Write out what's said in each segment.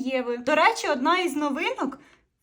Єви. До речі, одна із новинок.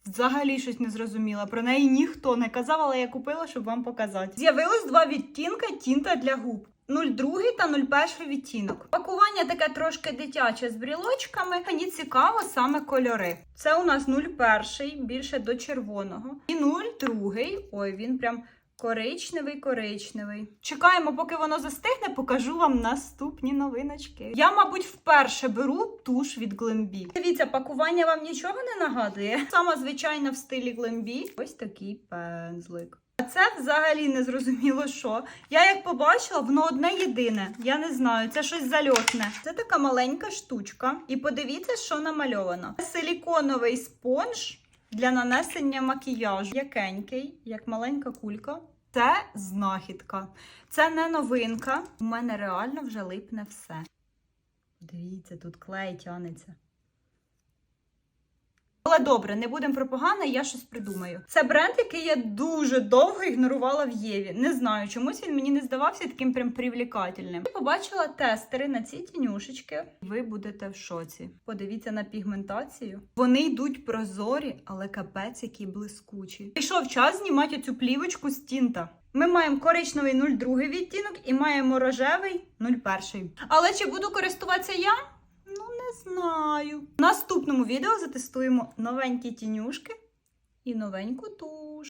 Взагалі щось не зрозуміла. Про неї ніхто не казав, але я купила, щоб вам показати. З'явилось два відтінка тінта для губ. 02 та 01 відтінок. Пакування таке трошки дитяче з брілочками. Мені цікаво саме кольори. Це у нас 01, більше до червоного. І 02, ой, він прям коричневий, коричневий. Чекаємо, поки воно застигне, покажу вам наступні новиночки. Я, мабуть, вперше беру туш від Glambi. Дивіться, пакування вам нічого не нагадує. Сама звичайна в стилі Glambi. Ось такий пензлик. А це взагалі не зрозуміло, що. Я як побачила, воно одне єдине. Я не знаю, це щось зальотне. Це така маленька штучка. І подивіться, що намальовано. Силіконовий спонж для нанесення макіяжу. Якенький, як маленька кулька. Це знахідка. Це не новинка. У мене реально вже липне все. Дивіться, тут клей тянеться. Але добре, не будемо про погане, я щось придумаю. Це бренд, який я дуже довго ігнорувала в Єві. Не знаю, чомусь він мені не здавався таким прям привлекательним. Я побачила тестери на ці тінюшечки. Ви будете в шоці. Подивіться на пігментацію. Вони йдуть прозорі, але капець які блискучі. Прийшов час знімати цю плівочку з тінта. Ми маємо коричневий 02 відтінок і маємо рожевий 01. Але чи буду користуватися я? Знаю. В наступному відео затестуємо новенькі тінюшки і новеньку туш.